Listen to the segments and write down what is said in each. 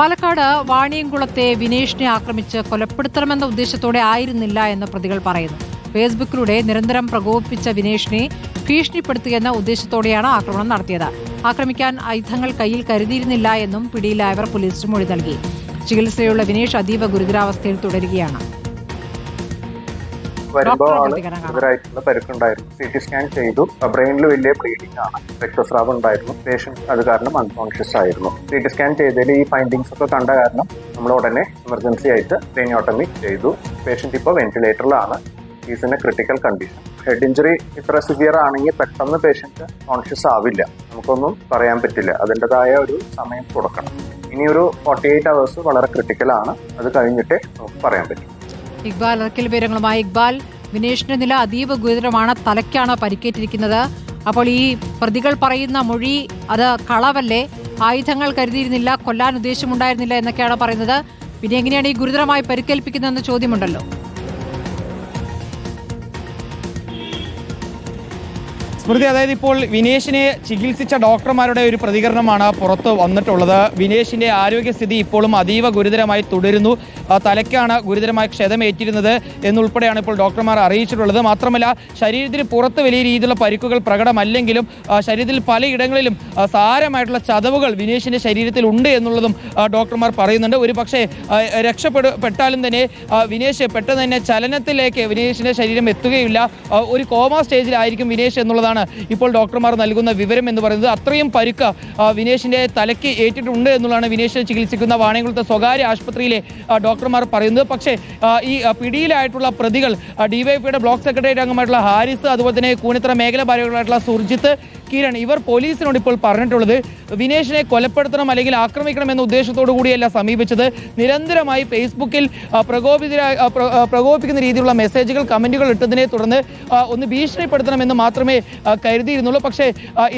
പാലക്കാട് വാണിയംകുളത്തെ വിനേഷിനെ ആക്രമിച്ച് കൊലപ്പെടുത്തണമെന്ന ഉദ്ദേശത്തോടെ ആയിരുന്നില്ല എന്ന് പ്രതികൾ പറയുന്നു. ഫേസ്ബുക്കിലൂടെ നിരന്തരം പ്രകോപിപ്പിച്ച വിനേഷിനെ ഭീഷണിപ്പെടുത്തുകയെന്ന ഉദ്ദേശത്തോടെയാണ് ആക്രമണം നടത്തിയത്. ആക്രമിക്കാൻ ആയുധങ്ങൾ കയ്യിൽ കരുതിയിരുന്നില്ല എന്നും പിടിയിലായവർ പോലീസിന് മൊഴി നൽകി. ചികിത്സയുള്ള വിനേഷ് അതീവ ഗുരുതരാവസ്ഥയിൽ തുടരുകയാണ്. വരുമ്പോൾ ആണ് ആൾ. ഗുരുതരായിട്ടുള്ള പരുക്കുണ്ടായിരുന്നു. സി ടി സ്കാൻ ചെയ്തു. ബ്രെയിനിൽ വലിയ ബ്ലീഡിംഗ് ആണ്. രക്തസ്രാവം ഉണ്ടായിരുന്നു. പേഷ്യന്റ് അത് കാരണം അൺകോൺഷ്യസ് ആയിരുന്നു. സി ടി സ്കാൻ ചെയ്തതിൽ ഈ ഫൈൻഡിങ്സ് ഒക്കെ കണ്ട കാരണം നമ്മൾ ഉടനെ എമർജൻസി ആയിട്ട് ക്രേനിയോട്ടമി ചെയ്തു. പേഷ്യന്റ് ഇപ്പോൾ വെന്റിലേറ്ററിലാണ് is in a critical condition head injury ഇത്ര സിവിയർ ആണെങ്കിൽ പെട്ടെന്ന് പേഷ്യന്റ് കോൺഷ്യസ് ആവില്ല. നമുക്കൊന്നും പറയാൻ പറ്റില്ല. അതിന്റെതായ ഒരു സമയം കൊടുക്കണം. ഇനിയൊരു ഒരു ഫോർട്ടി എയ്റ്റ് അവേഴ്സ് വളരെ ക്രിട്ടിക്കലാണ് അത് കഴിഞ്ഞിട്ടേ നമുക്ക് പറയാൻ പറ്റും. ഇക്ബാൽ അറക്കൽ വിവരങ്ങളുമായി ഇക്ബാൽ. വിനേഷിന്റെ നില അതീവ ഗുരുതരമാണ്. തലയ്ക്കാണ് പരിക്കേറ്റിരിക്കുന്നത്. അപ്പോൾ ഈ പ്രതികൾ പറയുന്ന മൊഴി അത് കളവല്ലേ? ആയുധങ്ങൾ കരുതിയിരുന്നില്ല കൊല്ലാൻ ഉദ്ദേശമുണ്ടായിരുന്നില്ല എന്നൊക്കെയാണ് പറയുന്നത്. പിന്നെ എങ്ങനെയാണ് ഈ ഗുരുതരമായി പരിക്കേൽപ്പിക്കുന്നതെന്ന ചോദ്യമുണ്ടല്ലോ. സ്മൃതി അതായത് ഇപ്പോൾ വിനേഷിനെ ചികിത്സിച്ച ഡോക്ടർമാരുടെ ഒരു പ്രതികരണമാണ് പുറത്ത് വന്നിട്ടുള്ളത്. വിനേഷിന്റെ ആരോഗ്യസ്ഥിതി ഇപ്പോഴും അതീവ ഗുരുതരമായി തുടരുന്നു. തലയ്ക്കാണ് ഗുരുതരമായ ക്ഷതമേറ്റിരുന്നത് എന്നുൾപ്പെടെയാണ് ഇപ്പോൾ ഡോക്ടർമാർ അറിയിച്ചിട്ടുള്ളത്. മാത്രമല്ല ശരീരത്തിന് പുറത്ത് വലിയ രീതിയിലുള്ള പരിക്കുകൾ പ്രകടമല്ലെങ്കിലും ശരീരത്തിൽ പലയിടങ്ങളിലും സാരമായിട്ടുള്ള ചതവുകൾ വിനേഷിന്റെ ശരീരത്തിൽ ഉണ്ട് എന്നുള്ളതും ഡോക്ടർമാർ പറയുന്നുണ്ട്. ഒരു പക്ഷേ രക്ഷപ്പെടുപ്പെട്ടാലും തന്നെ വിനേഷ് പെട്ടെന്ന് തന്നെ ചലനത്തിലേക്ക് വിനേഷിന്റെ ശരീരം എത്തുകയില്ല. ഒരു കോമ സ്റ്റേജിലായിരിക്കും വിനേഷ് എന്നുള്ളതാണ് ഇപ്പോൾ ഡോക്ടർമാർ നൽകുന്ന വിവരം എന്ന് പറയുന്നത്. അത്രയും പരുക്ക് വിനേഷിന്റെ തലയ്ക്ക് ഏറ്റിട്ടുണ്ട് എന്നുള്ളതാണ് വിനേഷിനെ ചികിത്സിക്കുന്ന വാണിയംകുളത്തെ സ്വകാര്യ ആശുപത്രിയിലെ ഡോക്ടർമാർ പറയുന്നത്. പക്ഷേ ഈ പിടിയിലായിട്ടുള്ള പ്രതികൾ ഡിവൈഎഫ്ഐയുടെ ബ്ലോക്ക് സെക്രട്ടറി അംഗമായിട്ടുള്ള ഹാരിസ് അതുപോലെ തന്നെ കൂനിത്ര മേഖല ഭാരവാഹികളായിട്ടുള്ള സുർജിത്ത് കിരൺ ഇവർ പോലീസിനോട് ഇപ്പോൾ പറഞ്ഞിട്ടുള്ളത് വിനേഷിനെ കൊലപ്പെടുത്തണം അല്ലെങ്കിൽ ആക്രമിക്കണം എന്ന ഉദ്ദേശത്തോടു കൂടിയല്ല സമീപിച്ചത്. നിരന്തരമായി ഫേസ്ബുക്കിൽ പ്രകോപിതരായ പ്രകോപിതരാ ആ, പ്ര- ആ, പ്രകോപിപ്പിക്കുന്ന രീതിയിലുള്ള മെസ്സേജുകൾ കമന്റുകൾ ഇട്ടതിനെ തുടർന്ന് ഒന്ന് ഭീഷണിപ്പെടുത്തണമെന്ന് മാത്രമേ കരുതിയിരുന്നുള്ളൂ. പക്ഷേ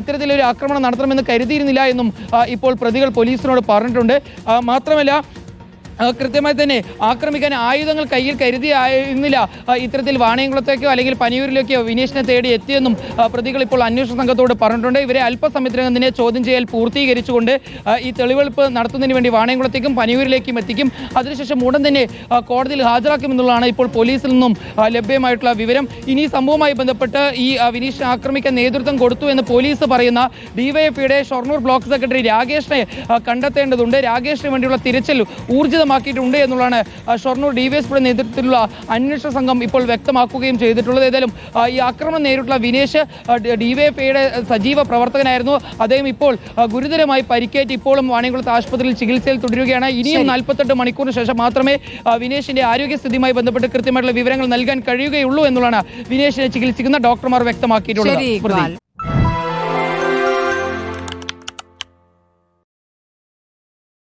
ഇത്തരത്തിലൊരു ആക്രമണം നടത്തണമെന്ന് കരുതിയിരുന്നില്ല എന്നും ഇപ്പോൾ പ്രതികൾ പോലീസിനോട് പറഞ്ഞിട്ടുണ്ട്. മാത്രമല്ല കൃത്യമായി തന്നെ ആക്രമിക്കാൻ ആയുധങ്ങൾ കയ്യിൽ കരുതിയായിരുന്നില്ല. ഇത്തരത്തിൽ വാണയംകുളത്തേക്കോ അല്ലെങ്കിൽ പനിയൂരിലേക്കോ വിനേഷിനെ തേടി എത്തിയെന്നും പ്രതികൾ ഇപ്പോൾ അന്വേഷണ സംഘത്തോട് പറഞ്ഞിട്ടുണ്ട്. ഇവരെ അല്പസമയത്തിനകം തന്നെ ചോദ്യം ചെയ്യൽ പൂർത്തീകരിച്ചുകൊണ്ട് ഈ തെളിവെടുപ്പ് നടത്തുന്നതിന് വേണ്ടി വാണയംകുളത്തേക്കും പനിയൂരിലേക്കും എത്തിക്കും. അതിനുശേഷം ഉടൻ തന്നെ കോടതിയിൽ ഹാജരാക്കുമെന്നുള്ളതാണ് ഇപ്പോൾ പോലീസിൽ നിന്നും ലഭ്യമായിട്ടുള്ള വിവരം. ഇനി സംഭവവുമായി ബന്ധപ്പെട്ട് ഈ വിനീഷ് ആക്രമിക്കാൻ നേതൃത്വം കൊടുത്തു എന്ന് പോലീസ് പറയുന്ന ഡിവൈഎഫ്ഐയുടെ ഷൊർണൂർ ബ്ലോക്ക് സെക്രട്ടറി രാകേഷിനെ കണ്ടെത്തേണ്ടതുണ്ട്. രാകേഷിന് വേണ്ടിയുള്ള തിരച്ചിൽ ഊർജിതമാക്കിയിട്ടുണ്ട് എന്നുള്ളതാണ് ഷൊർണൂർ ഡിവൈഎസ്പിയുടെ നേതൃത്വത്തിലുള്ള അന്വേഷണ സംഘം ഇപ്പോൾ വ്യക്തമാക്കുകയും ചെയ്തിട്ടുള്ളത്. ഏതായാലും ഈ ആക്രമണം നേരിട്ടുള്ള വിനേഷ് ഡിവൈഎഫ്ഐയുടെ സജീവ പ്രവർത്തകനായിരുന്നു. അദ്ദേഹം ഇപ്പോൾ ഗുരുതരമായി പരിക്കേറ്റ് ഇപ്പോഴും വാണിയംകുളത്ത് ആശുപത്രിയിൽ ചികിത്സയിൽ തുടരുകയാണ്. ഇനിയും നാൽപ്പത്തെട്ട് മണിക്കൂറിന് ശേഷം മാത്രമേ വിനേഷിന്റെ ആരോഗ്യസ്ഥിതിയുമായി ബന്ധപ്പെട്ട് കൃത്യമായിട്ടുള്ള വിവരങ്ങൾ നൽകാൻ കഴിയുകയുള്ളൂ എന്നുള്ളതാണ് വിനേഷിനെ ചികിത്സിക്കുന്ന ഡോക്ടർമാർ വ്യക്തമാക്കിയിട്ടുള്ളത്.